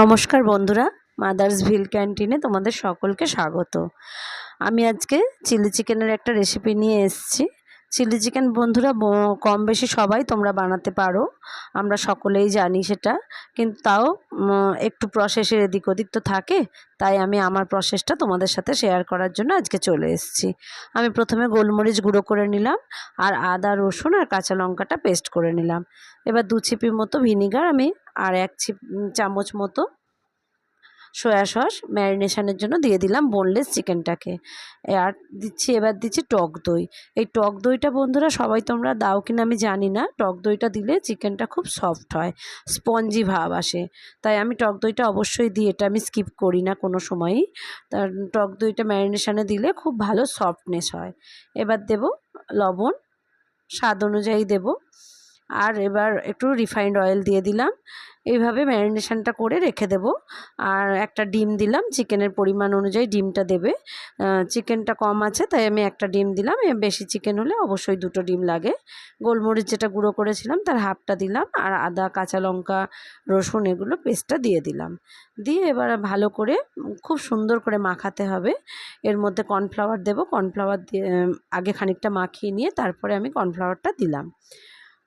নমস্কার বন্ধুরা মাদার্স ভিল ক্যান্টিনে তোমাদের সকলকে স্বাগত। আমি আজকে চিলি চিকেনের একটা রেসিপি নিয়ে এসেছি। চিলি চিকেন বন্ধুরা কম বেশি সবাই তোমরা বানাতে পারো। আমরা সকলেই জানি সেটা। কিন্তু তাও একটু প্রসেসের এদিক ওদিক তো থাকে। তাই আমি আমার প্রসেসটা তোমাদের সাথে শেয়ার করার জন্য আজকে চলে এসেছি। আমি প্রথমে গোলমরিচ গুঁড়ো করে নিলাম, আর আদা, রসুন আর কাঁচা লঙ্কাটা পেস্ট করে নিলাম। এবার দু ছিপি মতো ভিনিগার আমি আর এক ছিপ চামচ মতো সয়া সস ম্যারিনেশনের জন্য দিয়ে দিলাম বোনলেস চিকেনটাকে আর দিচ্ছি, এবার দিচ্ছি টক দই। এই টক দইটা বন্ধুরা সবাই তোমরা দাও কিনা আমি জানি না। টক দইটা দিলে চিকেনটা খুব সফট হয় স্পঞ্জি ভাব আসে। তাই আমি টক দইটা অবশ্যই দিই, এটা আমি স্কিপ করি না কোনো সময়ই। তার টক দইটা ম্যারিনেশনে দিলে খুব ভালো সফটনেস হয়। এবার দেব লবণ, স্বাদ অনুযায়ী দেব। আর এবার একটু রিফাইন্ড অয়েল দিয়ে দিলাম। এইভাবে ম্যারিনেশানটা করে রেখে দেব। আর একটা ডিম দিলাম চিকেনের পরিমাণ অনুযায়ী ডিমটা দেবে। চিকেনটা কম আছে, তাই আমি একটা ডিম দিলাম। বেশি চিকেন হলে অবশ্যই দুটো ডিম লাগে। গোলমরিচ যেটা গুঁড়ো করেছিলাম, তার হাফটা দিলাম। আর আদা, কাঁচা লঙ্কা, রসুন এগুলো পেস্টটা দিয়ে দিলাম। দিয়ে এবার ভালো করে, খুব সুন্দর করে মাখাতে হবে। এর মধ্যে কর্নফ্লাওয়ার দেবো। কর্নফ্লাওয়ার দিয়ে, আগে খানিকটা মাখিয়ে নিয়ে তারপরে আমি কর্নফ্লাওয়ারটা দিলাম।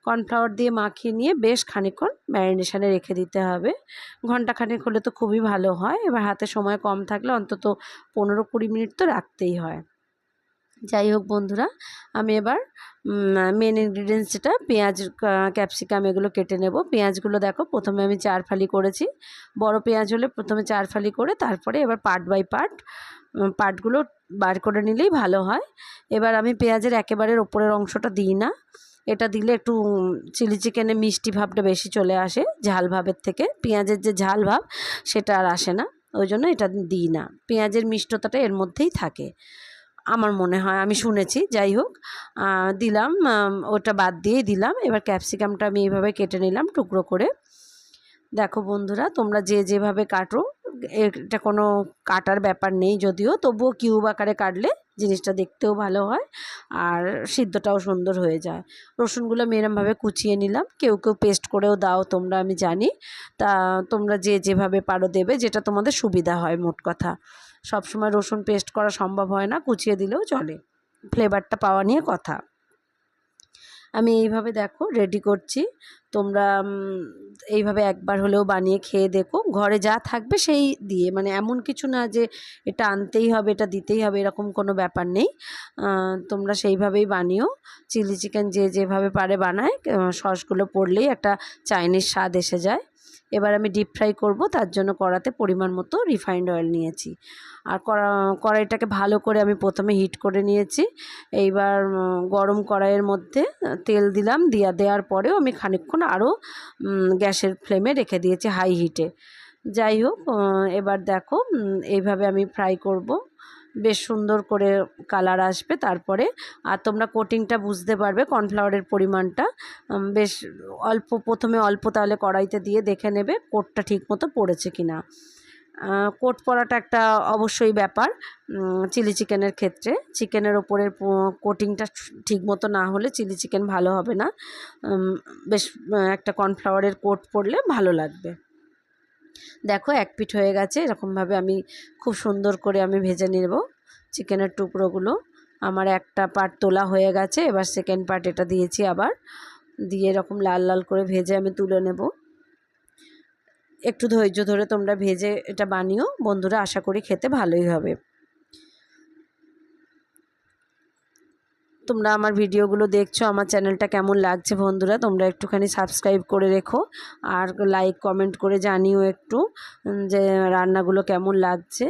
কর্নফ্লাওয়ার দিয়ে মাখিয়ে নিয়ে বেশ খানিকক্ষণ ম্যারিনেশানে রেখে দিতে হবে। ঘণ্টা খানেক হলে তো খুবই ভালো হয়। এবার হাতে সময় কম থাকলে অন্তত পনেরো কুড়ি মিনিট তো রাখতেই হয়। যাই হোক বন্ধুরা, আমি এবার মেন ইনগ্রিডিয়েন্টস যেটা, পেঁয়াজ ক্যাপসিকাম এগুলো কেটে নেব। পেঁয়াজগুলো দেখো, প্রথমে আমি চার ফালি করেছি। বড় পেঁয়াজ হলে প্রথমে চার ফালি করে তারপরে এবার পার্ট বাই পার্ট পার্টগুলো বার করে নিলেই ভালো হয়। এবার আমি পেঁয়াজের একেবারে ওপরের অংশটা দিই না। এটা দিলে একটু চিলি চিকেনে মিষ্টি ভাবটা বেশি চলে আসে, ঝাল ভাবের থেকে। পেঁয়াজের যে ঝাল ভাব, সেটা আর আসে না। ওই জন্য এটা দিই না। পেঁয়াজের মিষ্টতাটা এর মধ্যেই থাকে। আমার মনে হয়, আমি শুনেছি, যাই হোক। দিলাম ওটা বাদ দিয়েই দিলাম। এবার ক্যাপসিকামটা আমি এইভাবে কেটে নিলাম টুকরো করে। দেখো বন্ধুরা, তোমরা যে যেভাবে কাটো এটা কোনো কাটার ব্যাপার নেই যদিও, তবুও কিউব আকারে কাটলে জিনিসটা দেখতেও ভালো হয় আর সিদ্ধটাও সুন্দর হয়ে যায়। রসুনগুলো আমি এরমভাবে কুচিয়ে নিলাম। কেউ কেউ পেস্ট করেও দাও, তোমরা আমি জানি। তা তোমরা যে যেভাবে পারো দেবে, যেটা তোমাদের সুবিধা হয় মোট কথা। সবসময় রসুন পেস্ট করা সম্ভব হয় না, কুচিয়ে দিলেও চলে। ফ্লেভারটা পাওয়া নিয়ে কথা। আমি এইভাবে দেখো রেডি করছি। তোমরা এইভাবে একবার হলেও বানিয়ে খেয়ে দেখো। ঘরে যা থাকবে সেই দিয়ে। মানে এমন কিছু না যে এটা আনতেই হবে, এটা দিতেই হবে, এরকম কোনো ব্যাপার নেই। তোমরা সেইভাবেই বানিও। চিলি চিকেন যে যেভাবে পারে বানায় সসগুলো পড়লেই একটা চাইনিজ স্বাদ এসে যায়। এবার আমি ডিপ ফ্রাই করব, তার জন্য কড়াতে পরিমাণ মতো রিফাইন্ড অয়েল নিয়েছি। আর কড়া, কড়াইটাকে ভালো করে আমি প্রথমে হিট করে নিয়েছি। এইবার গরম কড়াইয়ের মধ্যে তেল দিলাম, দিয়া দেওয়ার পরেও আমি খানিকক্ষণ আরও গ্যাসের ফ্লেমে রেখে দিয়েছি হাই হিটে যাই হোক এবার দেখো এইভাবে আমি ফ্রাই করব। বেশ সুন্দর করে কালার আসবে। তারপরে, আর তোমরা কোটিংটা বুঝতে পারবে কর্নফ্লাওয়ারের পরিমাণটা। বেশ অল্প, প্রথমে অল্প তাহলে কড়াইতে দিয়ে দেখে নেবে কোটটা ঠিক মতো পড়েছে কি না কোট পরাটা একটা অবশ্যই ব্যাপার। চিলি চিকেনের ক্ষেত্রে। চিকেনের ওপরের কোটিংটা ঠিক মতো না হলে চিলি চিকেন ভালো হবে না। বেশ একটা কর্নফ্লাওয়ারের কোট পরলে ভালো লাগবে। দেখো, এক পিঠ হয়ে গেছে। এরকমভাবে আমি খুব সুন্দর করে আমি ভেজে নেব চিকেনের টুকরোগুলো। আমার একটা পার্ট তোলা হয়ে গেছে। এবার সেকেন্ড পার্ট এটা দিয়েছি আবার। দিয়ে এরকম লাল লাল করে ভেজে আমি তুলে নেব। একটু ধৈর্য ধরে তোমরা ভেজে এটা বানিও। বন্ধুরা, আশা করি খেতে ভালোই হবে। তোমরা আমার ভিডিওগুলো দেখছ, আমার চ্যানেলটা কেমন লাগছে বন্ধুরা, তোমরা একটুখানি সাবস্ক্রাইব করে রেখো আর লাইক কমেন্ট করে জানিও একটু যে রান্নাগুলো কেমন লাগছে।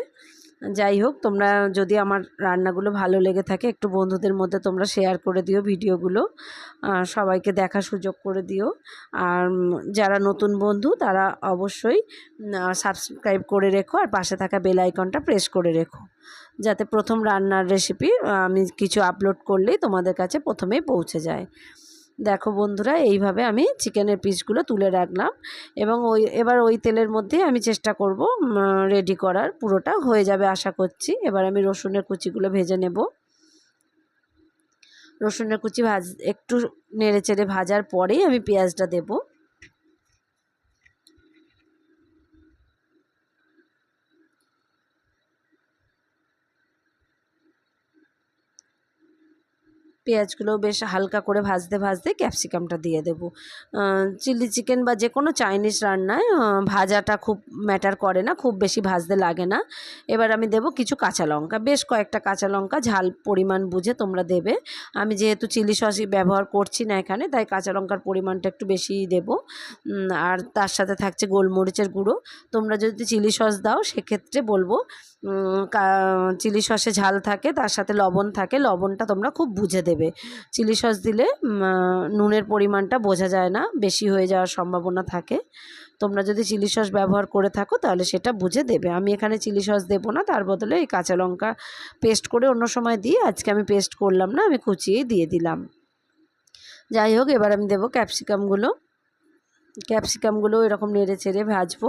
যাই হোক, তোমরা যদি আমার রান্নাগুলো ভালো লেগে থাকে, একটু বন্ধুদের মধ্যে তোমরা শেয়ার করে দিও ভিডিওগুলো। সবাইকে দেখার সুযোগ করে দিও। আর যারা নতুন বন্ধু, তারা অবশ্যই সাবস্ক্রাইব করে রেখো আর পাশে থাকা বেল আইকনটা প্রেস করে রেখো। যাতে প্রথম রান্নার রেসিপি আমি কিছু আপলোড করলেই তোমাদের কাছে প্রথমেই পৌঁছে যায়। দেখো বন্ধুরা, এইভাবে আমি চিকেনের পিসগুলো তুলে রাখলাম এবং ওই, এবার ওই তেলের মধ্যে আমি চেষ্টা করব রেডি করার। পুরোটা হয়ে যাবে আশা করছি। এবার আমি রসুনের কুচিগুলো ভেজে নেব। রসুনের কুচি ভাজ, একটু নেড়ে চেড়ে ভাজার পরেই আমি পেঁয়াজটা দেব। পেঁয়াজগুলো বেশ হালকা করে ভাজতে ভাজতে ক্যাপসিকামটা দিয়ে দেবো। চিলি চিকেন বা যে কোনো চাইনিজ রান্নায় ভাজাটা খুব ম্যাটার করে না, খুব বেশি ভাজতে লাগে না। এবার আমি দেবো কিছু কাঁচা লঙ্কা, বেশ কয়েকটা কাঁচা লঙ্কা, ঝাল পরিমাণ বুঝে তোমরা দেবে। আমি যেহেতু চিলি সসই ব্যবহার করছি না এখানে, তাই কাঁচা লঙ্কার পরিমাণটা একটু বেশিই দেবো। আর তার সাথে থাকছে গোলমরিচের গুঁড়ো। তোমরা যদি চিলি সস দাও, সেক্ষেত্রে বলব চিলি সসে ঝাল থাকে, তার সাথে লবণ থাকে, লবণটা তোমরা খুব বুঝে দেবে। চিলি সস দিলে নুনের পরিমাণটা বোঝা যায় না, বেশি হয়ে যাওয়ার সম্ভাবনা থাকে। তোমরা যদি চিলি সস ব্যবহার করে থাকো, তাহলে সেটা বুঝে দেবে। আমি এখানে চিলি সস দেবো না, তার বদলে এই কাঁচা লঙ্কা পেস্ট করে অন্য সময় দিই আজকে আমি পেস্ট করলাম না, আমি কুচিয়েই দিয়ে দিলাম। যাই হোক, এবার আমি দেবো ক্যাপসিকামগুলো। ক্যাপসিকামগুলো এরকম নেড়ে চেড়ে ভাজবো।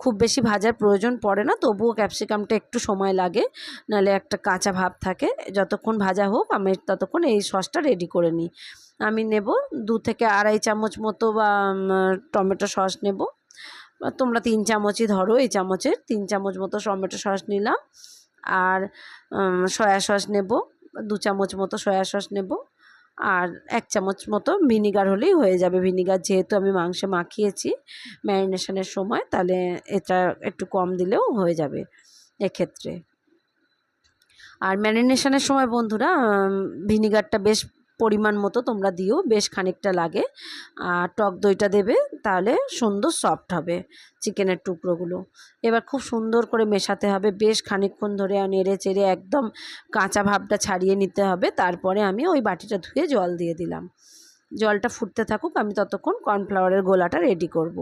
খুব বেশি ভাজার প্রয়োজন পড়ে না, তবুও ক্যাপসিকামটা একটু সময় লাগে, নাহলে একটা কাঁচা ভাব থাকে। যতক্ষণ ভাজা হোক, আমি ততক্ষণ এই সসটা রেডি করে নিই। আমি নেব দু থেকে আড়াই চামচ মতো, বা টমেটো সস নেব। তোমরা তিন চামচই ধরো, এই চামচের। তিন চামচ মতো টমেটো সস নিলাম। আর সয়া সস নেব। দু চামচ মতো সয়া সস নেব। আর এক চামচ মতো ভিনিগার হলেই হয়ে যাবে। ভিনিগার যেহেতু আমি মাংসে মাখিয়েছি ম্যারিনেশনের সময়, তাহলে এটা একটু কম দিলেও হয়ে যাবে এক্ষেত্রে। আর ম্যারিনেশনের সময় বন্ধুরা ভিনিগারটা বেশ পরিমাণ মতো তোমরা দিও, বেশ খানিকটা লাগে। আর টক দইটা দেবে তাহলে সুন্দর সফট হবে চিকেনের টুকরোগুলো। এবার খুব সুন্দর করে মেশাতে হবে, বেশ খানিকক্ষণ ধরে নেড়ে চেড়ে একদম কাঁচা ভাবটা ছাড়িয়ে নিতে হবে, তারপরে আমি ওই বাটিটা ধুয়ে জল দিয়ে দিলাম। জলটা ফুটতে থাকুক, আমি ততক্ষণ কর্নফ্লাওয়ারের গোলাটা রেডি করব।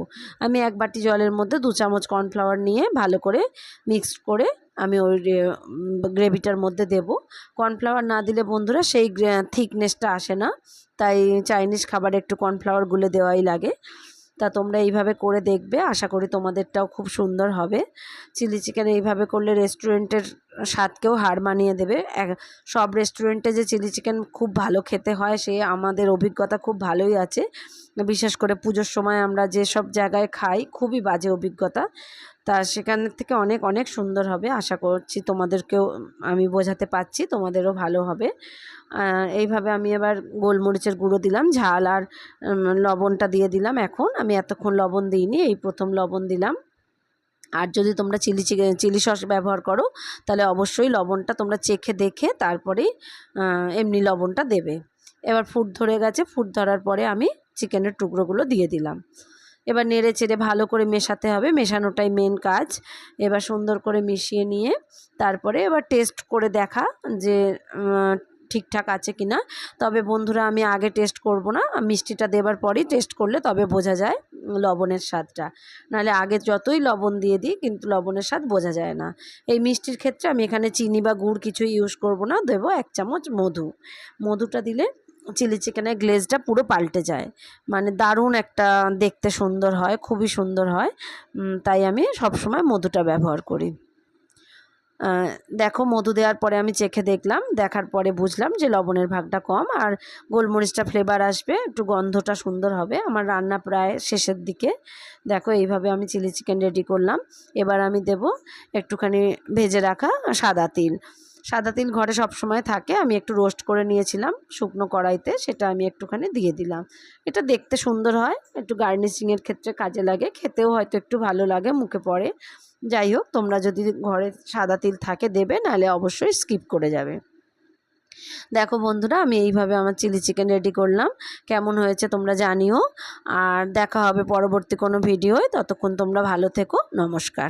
আমি এক বাটি জলের মধ্যে দু চামচ কর্নফ্লাওয়ার নিয়ে ভালো করে মিক্স করে আমি ওই গ্রেভিটার মধ্যে দেব। কর্নফ্লাওয়ার না দিলে বন্ধুরা সেই থিকনেসটা আসে না, তাই চাইনিজ খাবারে একটু কর্নফ্লাওয়ার গুলে দেওয়াই লাগে। তা তোমরা এইভাবে করে দেখবে। আশা করি তোমাদেরটাও খুব সুন্দর হবে। চিলি চিকেন এইভাবে করলে রেস্টুরেন্টের স্বাদকেও হার মানিয়ে দেবে। সব রেস্টুরেন্টে যে চিলি চিকেন খুব ভালো খেতে হয়, সে আমাদের অভিজ্ঞতা খুব ভালোই আছে। বিশেষ করে পুজোর সময় আমরা যেসব জায়গায় খাই, খুবই বাজে অভিজ্ঞতা। তা সেখান থেকে অনেক অনেক সুন্দর হবে। আশা করছি তোমাদেরকেও, আমি বোঝাতে পারছি, তোমাদেরও ভালো হবে। এইভাবে আমি এবার গোলমরিচের গুঁড়ো দিলাম, ঝাল আর লবণটা দিয়ে দিলাম। এখন আমি এতক্ষণ লবণ দিইনি, এই প্রথম লবণ দিলাম। আর যদি তোমরা চিলি চিকেন চিলি সস ব্যবহার করো তাহলে অবশ্যই লবণটা তোমরা চেখে দেখে তারপরেই আহ, এমনি লবণটা দেবে। এবার ফুট ধরে গেছে ফুট ধরার পরে আমি চিকেনের টুকরোগুলো দিয়ে দিলাম। এবার নেড়ে চেড়ে ভালো করে মেশাতে হবে মেশানোটাই মেন কাজ। এবার সুন্দর করে মিশিয়ে নিয়ে তারপরে এবার টেস্ট করে দেখা যে ঠিকঠাক আছে কি না তবে বন্ধুরা আমি আগে টেস্ট করব না, মিষ্টিটা দেবার পরেই টেস্ট করলে তবে বোঝা যায় লবণের স্বাদটা। নাহলে আগে যতই লবণ দিয়ে দিই কিন্তু লবণের স্বাদ বোঝা যায় না। এই মিষ্টির ক্ষেত্রে আমি এখানে চিনি বা গুড় কিছুই ইউজ করব না, দেবো এক চামচ মধু। মধুটা দিলে চিলি চিকেনের গ্লেজটা পুরো পাল্টে যায়। মানে দারুণ একটা দেখতে সুন্দর হয়, খুবই সুন্দর হয়। তাই আমি সবসময় মধুটা ব্যবহার করি। দেখো মধু দেওয়ার পরে আমি চেখে দেখলাম, দেখার পরে বুঝলাম যে লবণের ভাগটা কম আর গোলমরিচটা ফ্লেভার আসবে, একটু গন্ধটা সুন্দর হবে। আমার রান্না প্রায় শেষের দিকে। দেখো এইভাবে আমি চিলি চিকেন রেডি করলাম। এবার আমি দেব একটুখানি ভেজে রাখা সাদা তিল। সাদা তিল ঘরে সব সময় থাকে, আমি একটু রোস্ট করে নিয়েছিলাম শুকনো কড়াইতে, সেটা আমি একটুখানি দিয়ে দিলাম। এটা দেখতে সুন্দর হয়, একটু গার্নিশিংয়ের ক্ষেত্রে কাজে লাগে, খেতেও হয়তো একটু ভালো লাগে, মুখে পড়ে। যাই হোক তোমরা যদি ঘরে সাদা তিল থাকে দেবে, নাহলে অবশ্যই স্কিপ করে যাবে। দেখো বন্ধুরা, আমি এইভাবে আমার চিলি চিকেন রেডি করলাম। কেমন হয়েছে তোমরা জানিও। আর দেখা হবে পরবর্তী কোনো ভিডিওয় ততক্ষণ তোমরা ভালো থেকো। নমস্কার।